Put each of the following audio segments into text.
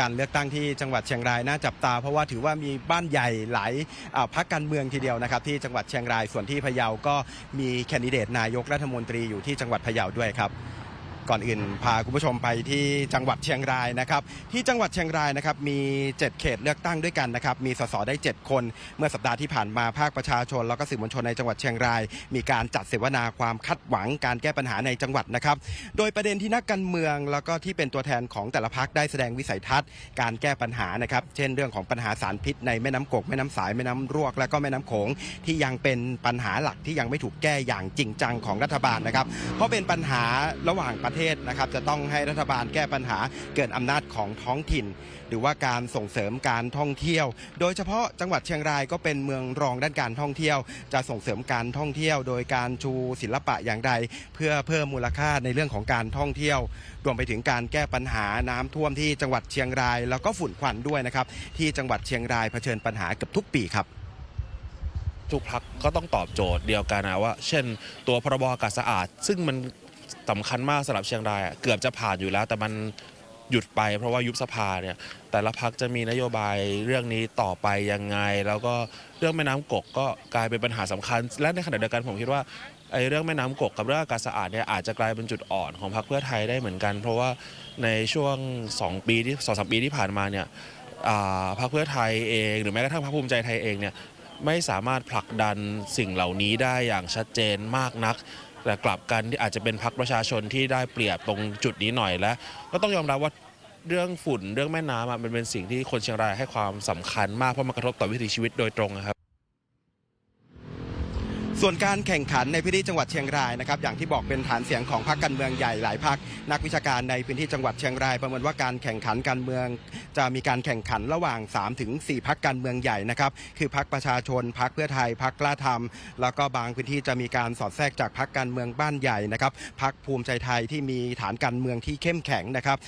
การเลือกตั้งที่จังหวัดเชียงรายน่าจับตา เพราะว่าถือว่ามีบ้านใหญ่หลายพรรคการเมืองทีเดียวนะครับ ที่จังหวัดเชียงรายส่วนที่พะเยาก็มีแคนดิเดตนายกรัฐมนตรีอยู่ที่จังหวัดพะเยาด้วยครับ ก่อนอื่นพาคุณผู้ชมไปที่จังหวัดเชียงรายนะครับ ที่จังหวัดเชียงรายนะครับมี 7 เขตเลือกตั้งด้วยกันนะครับ มีสสได้ 7 คน เมื่อสัปดาห์ที่ผ่านมาภาคประชาชน แล้วก็สื่อมวลชนในจังหวัดเชียงราย มีการจัดเสวนาความคาดหวังการแก้ปัญหาในจังหวัดนะครับ โดยประเด็นที่นักการเมือง แล้วก็ที่เป็นตัวแทนของแต่ละพักได้แสดงวิสัยทัศน์ การแก้ปัญหานะครับ เช่น เรื่องของปัญหาสารพิษในแม่น้ำกกแม่น้ำสายแม่น้ำรวก และก็แม่น้ำโขงที่ยังเป็นปัญหาหลักที่ยังไม่ถูกแก้อย่างจริงจังของรัฐบาลนะครับ เพราะเป็นปัญหาระหว่างประเทศทศนะครับจะต้องให้รัฐบาลแก้ปัญหาเกินอำนาจของท้องถิ่น หรือว่าการส่งเสริมการท่องเที่ยว โดยเฉพาะจังหวัดเชียงรายก็เป็นเมืองรองด้านการท่องเที่ยว จะส่งเสริมการท่องเที่ยว โดยการชูศิลปะอย่างใด เพื่อเพิ่มมูลค่าในเรื่องของการท่องเที่ยว รวมไปถึงการแก้ปัญหาน้ำท่วมที่จังหวัดเชียงราย แล้วก็ฝุ่นควันด้วยนะครับที่จังหวัดเชียงรายเผชิญปัญหาเกือบทุกปีครับทุกพักก็ต้องตอบโจทย์เดียวกันนะว่า เช่น ตัวพรบอากาศสะอาด ซึ่งมัน สำคัญมากสำหรับเชียงรายเกือบจะผ่านอยู่แล้ว แต่มันหยุดไปเพราะว่ายุบสภาเนี่ยแต่ละพักจะมีนโยบายเรื่องนี้ต่อไปยังไง แล้วก็เรื่องแม่น้ำกกก็กลายเป็นปัญหาสำคัญ และในขณะเดียวกันผมคิดว่าไอ้เรื่องแม่น้ำกกกับเรื่องอากาศสะอาดเนี่ยอาจจะกลายเป็นจุดอ่อนของพรรคเพื่อไทยได้เหมือนกัน เพราะว่าในช่วง 2 ปีที่สองสามปีที่ผ่านมาเนี่ยพรรคเพื่อไทยเอง หรือแม้กระทั่งพรรคภูมิใจไทยเองเนี่ยไม่สามารถผลักดันสิ่งเหล่านี้ได้อย่างชัดเจนมากนัก แต่กลับกันที่อาจจะเป็นพักประชาชนที่ได้เปรียบตรงจุดนี้หน่อยและก็ต้องยอมรับว่าเรื่องฝุ่นเรื่องแม่น้ำอะมันเป็นสิ่งที่คนเชียงรายให้ความสำคัญมากเพราะมันกระทบต่อวิถีชีวิตโดยตรงนะครับ ส่วนการแข่งขันในพื้นที่จังหวัดเชียงรายนะครับอย่างที่บอกเป็นฐานเสียงของพรรคการเมืองใหญ่หลายพรรคนักวิชาการในพื้นที่จังหวัดเชียงราย ประเมินว่าการแข่งขันการเมือง จะมีการแข่งขันระหว่าง 3-4ถึง4พรรคการเมืองใหญ่นะครับคือพรรคประชาชนพรรคเพื่อไทยพรรคกล้าทำแล้วก็บางพื้นที่จะมีการสอดแทรกจากพรรคการเมืองบ้านใหญ่นะครับพรรคภูมิใจไทยที่มีฐานการเมืองที่เข้มแข็งนะครับ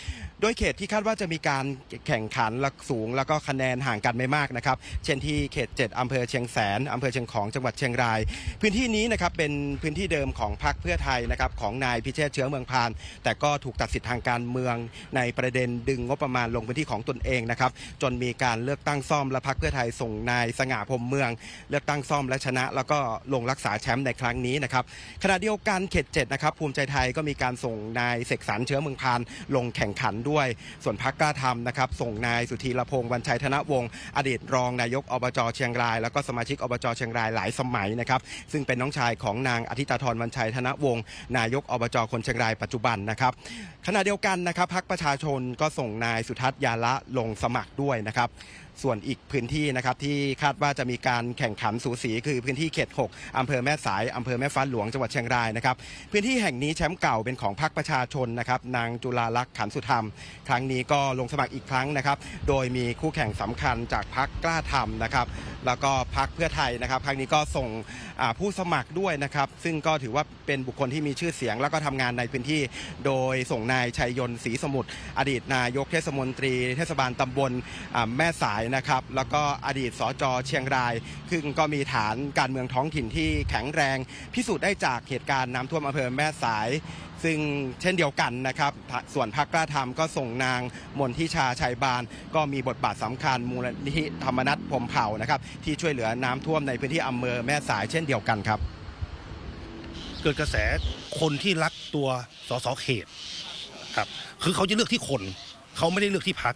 โดยเขตที่คาดว่าจะมีการแข่งขันและสูง แล้วก็คะแนนห่างกันไม่มากนะครับเช่นที่เขต 7อำเภอเชียงแสนอำเภอเชียงของจังหวัดเชียงรายพื้นที่นี้นะครับเป็นพื้นที่เดิมของพรรคเพื่อไทยนะครับของนายพิเชษเชื้อเมืองพาน แต่ก็ถูกตัดสิทธิ์ทางการเมืองในประเด็นดึงงบประมาณลงพื้นที่ของตนเองนะครับจนมีการเลือกตั้งซ่อมและพรรคเพื่อไทยส่งนายสง่าพรมเมือง เลือกตั้งซ่อมและชนะ แล้วก็ลงรักษาแชมป์ในครั้งนี้นะครับขณะเดียวกันเขตเจ็ดนะครับภูมิใจไทยก็มีการส่งนายเสกสรรเชื้อเมืองพาน ลงแข่งขันด้วย ส่วนพรรคกล้าทำนะครับส่งนายสุธีรพงษ์วันชัยธนวงศ์อดีตรองนายกอบจเชียงราย แล้วก็สมาชิกอบจเชียงรายหลายสมัยนะครับซึ่งเป็นน้องชายของนางอธิตาธรวันชัยธนวงศ์นายกอบจคนเชียงรายปัจจุบันนะครับขณะเดียวกันนะครับพักประชาชนก็ส่งนายสุทัศน์ยาละลงสมัครด้วยนะครับ ส่วนอีกพื้นที่นะครับที่คาดว่าจะมีการแข่งขันสูสีคือพื้นที่เขต 6 อำเภอแม่สายอำเภอแม่ฟ้าหลวงจังหวัดเชียงรายนะครับพื้นที่แห่งนี้แชมป์เก่าเป็นของพรรคประชาชนนะครับนางจุลาลักษณ์ขันสุธรรม ครั้งนี้ก็ลงสมัครอีกครั้งนะครับ โดยมีคู่แข่งสำคัญจากพรรคกล้าทำนะครับแล้วก็พรรคเพื่อไทยนะครับครั้งนี้ก็ส่งผู้สมัครด้วยนะครับ ซึ่งก็ถือว่าเป็นบุคคลที่มีชื่อเสียง แล้วก็ทำงานในพื้นที่ โดยส่งนายชัยยนต์ศรีสมุทรอดีตนายกเทศมนตรี เทศบาลตำบลแม่สายนะครับแล้วก็อดีตสจเชียงรายซึ่งก็มีฐานการเมืองท้องถิ่นที่แข็งแรง พิสูจน์ได้จากเหตุการณ์น้ำท่วมอำเภอแม่สาย ซึ่งเช่นเดียวกันนะครับส่วนพรรคกล้าทำก็ส่งนางมนทิชาชัยบาน ก็มีบทบาทสำคัญมูลนิธิธรรมนัฐพรมเผ่านะครับที่ช่วยเหลือน้ำท่วมในพื้นที่อำเภอแม่สายเช่นเดียวกันครับ เกิดกระแสคนที่รักตัวสสเขตครับคือเขาจะเลือกที่คน เขาไม่ได้เลือกที่พัก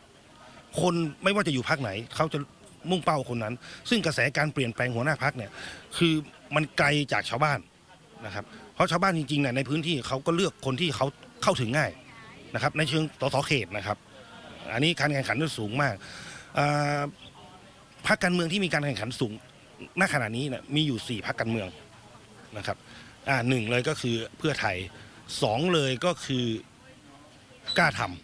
คนไม่ว่าจะอยู่พักไหน เขาจะมุ่งเป้าคนนั้น ซึ่งกระแสการเปลี่ยนแปลงหัวหน้าพักเนี่ยคือมันไกลจากชาวบ้านนะครับเพราะชาวบ้านจริงๆเนี่ยในพื้นที่เขาก็เลือกคนที่เขาเข้าถึงง่ายนะครับในเชิงสสเขตนะครับ อันนี้การแข่งขันมันสูงมากพรรคการเมืองที่มีการแข่งขันสูงณขณะนี้เนี่ยมีอยู่สี่พรรคการเมืองนะครับหนึ่งเลยก็คือเพื่อไทยสองเลยก็คือกล้าทำ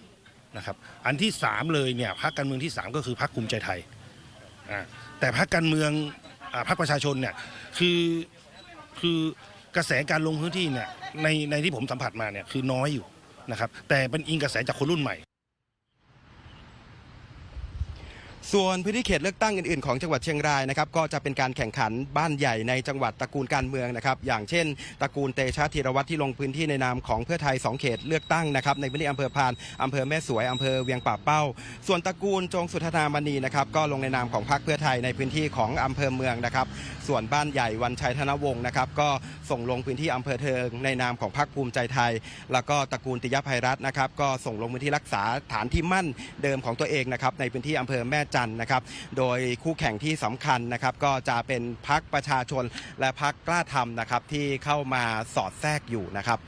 นะครับอันที่สามเลยเนี่ยพรรคการเมืองที่สามก็คือพรรคภูมิใจไทยอ่าแต่พรรคการเมืองอ่าพรรคประชาชนเนี่ยคือคือกระแสการลงพื้นที่เนี่ยในในที่ผมสัมผัสมาเนี่ยคือน้อยอยู่นะครับแต่เป็นอิงกระแสจากคนรุ่นใหม่ ส่วนพื้นที่เขตเลือกตั้งอื่นๆของจังหวัดเชียงรายนะครับก็จะเป็นการแข่งขันบ้านใหญ่ในจังหวัดตระกูลการเมืองนะครับอย่างเช่นตระกูลเตชะธีรวัตรที่ลงพื้นที่ในนามของเพื่อไทย 2 เขตเลือกตั้งนะครับในพื้นที่อำเภอพานอำเภอแม่สวยอำเภอเวียงป่าเป้า ส่วนตระกูลจงสุธนามณีนะครับก็ลงในนามของพรรคเพื่อไทยในพื้นที่ของอำเภอเมืองนะครับส่วนบ้านใหญ่วันชัยธนวงศ์นะครับก็ส่งลงพื้นที่อำเภอเทิงในนามของพรรคภูมิใจไทย แล้วก็ตระกูลติยภัยรัตน์นะครับก็ส่งลงพื้นที่รักษาฐานที่มั่นเดิมของตัวเองนะครับในพื้นที่อำเภอแม่จันทร์นะครับ โดยคู่แข่งที่สำคัญนะครับ ก็จะเป็นพักประชาชนและพักกล้าทำนะครับที่เข้ามาสอดแทรกอยู่นะครับ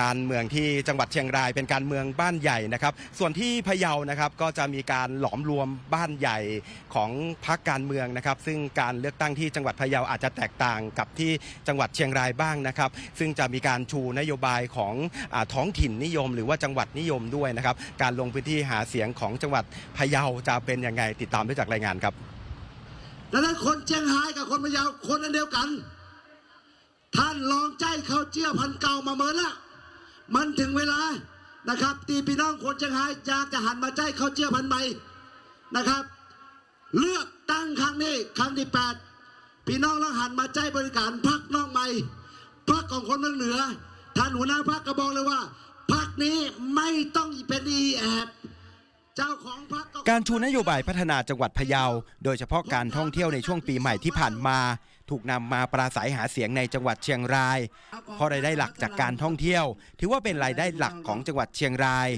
การเมืองที่จังหวัดเชียงรายเป็นการเมืองบ้านใหญ่นะครับ ส่วนที่พะเยานะครับก็จะมีการหลอมรวมบ้านใหญ่ของพักการเมืองนะครับ ซึ่งการเลือกตั้งที่จังหวัดพะเยาอาจจะแตกต่างกับที่จังหวัดเชียงรายบ้างนะครับ ซึ่งจะมีการชูนโยบายของอท้องถิ่นนิยม หรือว่าจังหวัดนิยมด้วยนะครับ การลงพื้นที่หาเสียงของจังหวัดพะเยาจะเป็นยังไงติดตามได้จากรายงานครับดังนั้นคนเชียงรายกับคนพะเยาคนอันเดียวกัน ท่านลองใจเขาเจี้ยพันเก่ามาเมินละ มันถึงเวลานะครับ ตีพี่น้องคนเชียงรายอยากจะหันมาใจเขาเจี้ยวพันใหม่นะครับ เลือกตั้งครั้งนี้ครั้งที่แปดพี่น้องลองหันมาใจบริการพักน้องใหม่พักของคนเมืองเหนือท่านหัวหน้าพักก็บอกเลยว่าพักนี้ไม่ต้องเป็นอีแอบเจ้าของพักการชูนโยบายพัฒนาจังหวัดพะเยา โดยเฉพาะการท่องเที่ยวในช่วงปีใหม่ที่ผ่านมา ถูกนำมาปราศัยหาเสียงในจังหวัดเชียงราย เพราะรายได้หลักจากการท่องเที่ยว ถือว่าเป็นรายได้หลักของจังหวัดเชียงราย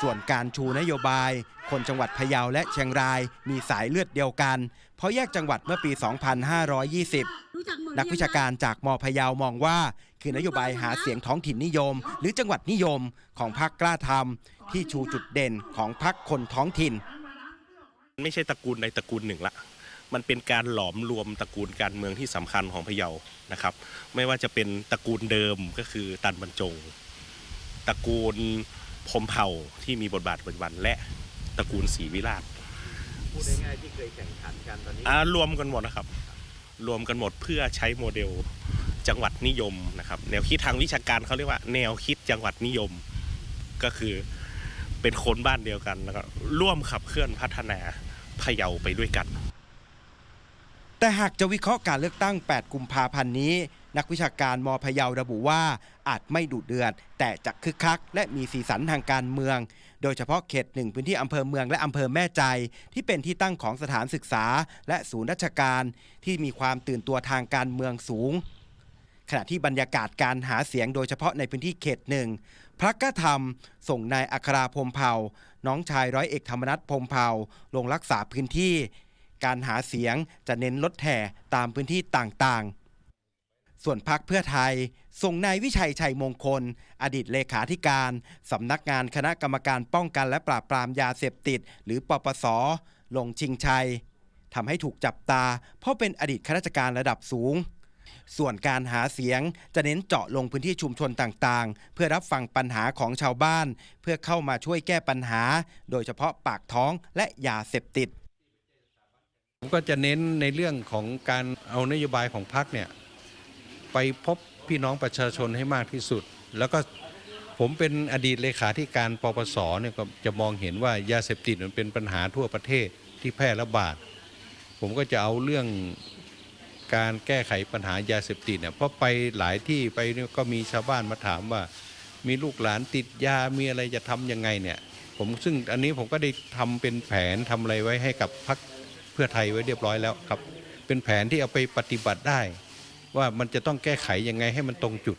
ส่วนการชูนโยบาย คนจังหวัดพะเยาและเชียงรายมีสายเลือดเดียวกัน เพราะแยกจังหวัดเมื่อปี 2520 นักวิชาการจากมพะเยามองว่า คือนโยบายหาเสียงท้องถิ่นนิยม หรือจังหวัดนิยมของพรรคกล้าทำที่ชูจุดเด่นของพรรคคนท้องถิ่น ไม่ใช่ตระกูลใดตระกูลหนึ่งละ มันเป็นการหลอมรวมตระกูลการเมืองที่สำคัญของพะเยานะครับ ไม่ว่าจะเป็นตระกูลเดิมก็คือตันบรรจง ตระกูลพรหมเผ่าที่มีบทบาทปัจจุบันและตระกูลศรีวิราชพูดง่ายๆที่เคยแข่งขันกันตอนนี้อ่ารวมกันหมดนะครับ รวมกันหมดเพื่อใช้โมเดลจังหวัดนิยมนะครับ แนวคิดทางวิชาการเขาเรียกว่า แนวคิดจังหวัดนิยม ก็คือเป็นคนบ้านเดียวกันแล้วก็ร่วมขับเคลื่อนพัฒนาพะเยาไปด้วยกัน แต่หากจะวิเคราะห์การเลือกตั้ง 8 กุมภาพันธ์นี้ นักวิชาการมพยาระบุว่าอาจไม่ดุเดือด แต่จะคึกคัก และมีสีสันทางการเมือง โดยเฉพาะเขตหนึ่งพื้นที่อำเภอเมืองและอำเภอแม่ใจ ที่เป็นที่ตั้งของสถานศึกษา และศูนย์ราชการ ที่มีความตื่นตัวทางการเมืองสูง ขณะที่บรรยากาศการหาเสียงโดยเฉพาะในพื้นที่เขตหนึ่งพรรคกธรรม ส่งนายอัคราพมเผ่าน้องชายร้อยเอกธรรมนัฐพมเผ่าลงรักษาพื้นที่ การหาเสียงจะเน้นลดแห่ตามพื้นที่ต่างๆ ส่วนพักเพื่อไทย ส่งนายวิชัยชัยมงคล อดีตเลขาธิการสำนักงานคณะกรรมการป้องกันและปราบปรามยาเสพติด หรือปปส ลงชิงชัยทำให้ถูกจับตา เพราะเป็นอดีตข้าราชการระดับสูงส่วนการหาเสียงจะเน้นเจาะลงพื้นที่ชุมชนต่างๆ เพื่อรับฟังปัญหาของชาวบ้าน เพื่อเข้ามาช่วยแก้ปัญหา โดยเฉพาะปากท้องและยาเสพติด ก็จะเน้นในเรื่องของการเอานโยบายของพรรคเนี่ยไปพบพี่น้องประชาชนให้มากที่สุด แล้วก็ผมเป็นอดีตเลขาธิการปปสเนี่ยก็จะมองเห็นว่ายาเสพติดมันเป็นปัญหาทั่วประเทศที่แพร่ระบาด ผมก็จะเอาเรื่องการแก้ไขปัญหายาเสพติดเนี่ยเพราะไปหลายที่ไปเนี่ยก็มีชาวบ้านมาถามว่า มีลูกหลานติดยามีอะไรจะทำยังไงเนี่ยผมซึ่งอันนี้ผมก็ได้ทำเป็นแผนทำอะไรไว้ให้กับพรรค เพื่อไทยไว้เรียบร้อยแล้วครับ เป็นแผนที่เอาไปปฏิบัติได้ ว่ามันจะต้องแก้ไขยังไงให้มันตรงจุด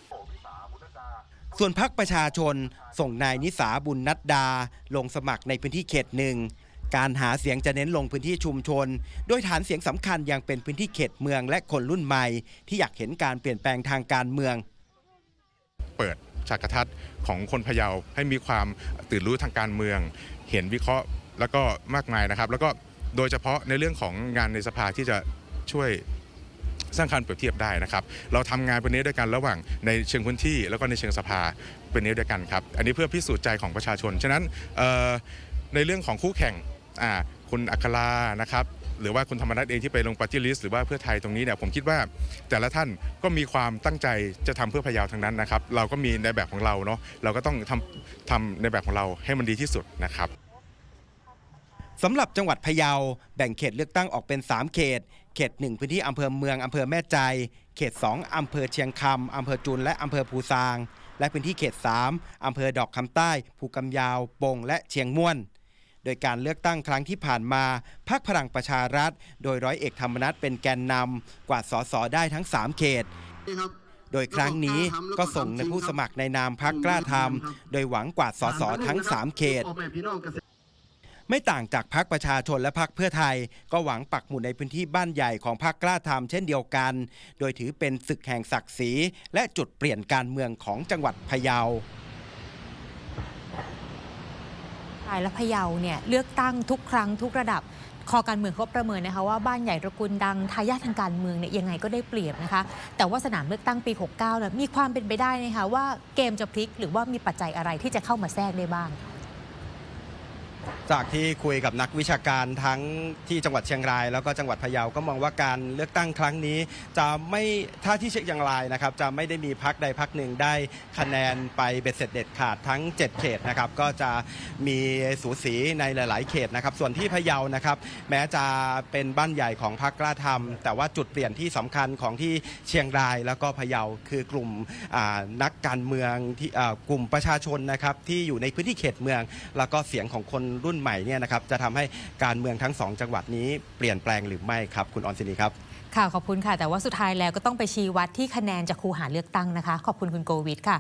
ส่วนพักประชาชนส่งนายนิสาบุญนัดดา ลงสมัครในพื้นที่เขตหนึ่งการหาเสียงจะเน้นลงพื้นที่ชุมชน โดยฐานเสียงสำคัญยังเป็นพื้นที่เขตเมืองและคนรุ่นใหม่ ที่อยากเห็นการเปลี่ยนแปลงทางการเมือง เปิดฉากทัศน์ของคนพะเยาให้มีความตื่นรู้ทางการเมือง เห็นวิเคราะห์แล้วก็มากมายนะครับ แล้วก็ โดยเฉพาะในเรื่องของงานในสภาที่จะช่วยสร้างการเปรียบเทียบได้นะครับ เราทำงานเป็นนี้ด้วยกันระหว่างในเชิงพื้นที่แล้วก็ในเชิงสภาเป็นนี้ด้วยกันครับ อันนี้เพื่อพิสูจน์ใจของประชาชน ฉะนั้นในเรื่องของคู่แข่งคุณอัครานะครับหรือว่าคุณธรรมนัฐเองที่ไปลงปาร์ตี้ลิสหรือว่าเพื่อไทยตรงนี้เนี่ยผมคิดว่า แต่ละท่านก็มีความตั้งใจจะทำเพื่อพยาวทั้งนั้นนะครับ เราก็มีในแบบของเราเนาะเราก็ต้องทำทำในแบบของเราให้มันดีที่สุดนะครับ สำหรับจังหวัดพะเยาแบ่งเขตเลือกตั้งออกเป็น 3 เขต เขต 1 พื้นที่อำเภอเมืองอำเภอแม่ใจ เขต 2 อำเภอเชียงคำอำเภอจุนและอำเภอภูซาง และพื้นที่เขต 3 อำเภอดอกคำใต้ ภูกำยาวปงและเชียงม่วน โดยการเลือกตั้งครั้งที่ผ่านมาพักพลังประชารัฐ โดยร้อยเอกธรรมนัฐเป็นแกนนำกวาดสอสอได้ทั้ง 3 เขตโดยครั้งนี้ก็ส่งในผู้สมัครในนามพักกล้าทำโดยหวังกวาดสอสอทั้ง 3 เขต ไม่ต่างจากพักประชาชนและพักเพื่อไทย ก็หวังปักหมุดในพื้นที่บ้านใหญ่ของพักกล้าทำเช่นเดียวกัน โดยถือเป็นศึกแห่งศักดิ์ศรีและจุดเปลี่ยนการเมืองของจังหวัดพะเยารายและพะเยาเนี่ยเลือกตั้งทุกครั้งทุกระดับคอการเมืองเขาประเมินนะคะว่าบ้านใหญ่ตระกูลดังทายาททางการเมืองเนี่ยยังไงก็ได้เปรียบนะคะ แต่ว่าสนามเลือกตั้งปี 69เนี่ยมีความเป็นไปได้นะคะว่าเกมจะพลิกหรือว่ามีปัจจัยอะไรที่จะเข้ามาแทรกได้บ้าง จากที่คุยกับนักวิชาการทั้งที่จังหวัดเชียงราย แล้วก็จังหวัดพะเยาก็มองว่าการเลือกตั้งครั้งนี้ จะไม่ถ้าที่เชียงรายนะครับ จะไม่ได้มีพักใดพักหนึ่งได้คะแนนไปเบ็ดเสร็จเด็ดขาดทั้ง 7 เขตนะครับ ก็จะมีสูสีในหลาย ๆ เขตนะครับ ส่วนที่พะเยานะครับ แม้จะเป็นบ้านใหญ่ของพรรคกล้าทำแต่ว่าจุดเปลี่ยนที่สำคัญของที่เชียงรายแล้วก็พะเยาคือกลุ่มนักการเมืองที่กลุ่มประชาชนนะครับที่อยู่ในพื้นที่เขตเมือง แล้วก็เสียงของคนรุ่นใหม่เนี่ยนะครับจะทำให้การเมืองทั้งสองจังหวัดนี้เปลี่ยนแปลงหรือไม่ครับ คุณออนซินีครับค่ะขอบคุณค่ะ แต่ว่าสุดท้ายแล้วก็ต้องไปชี้วัดที่คะแนนจากคูหาเลือกตั้งนะคะ ขอบคุณคุณโกวิทค่ะ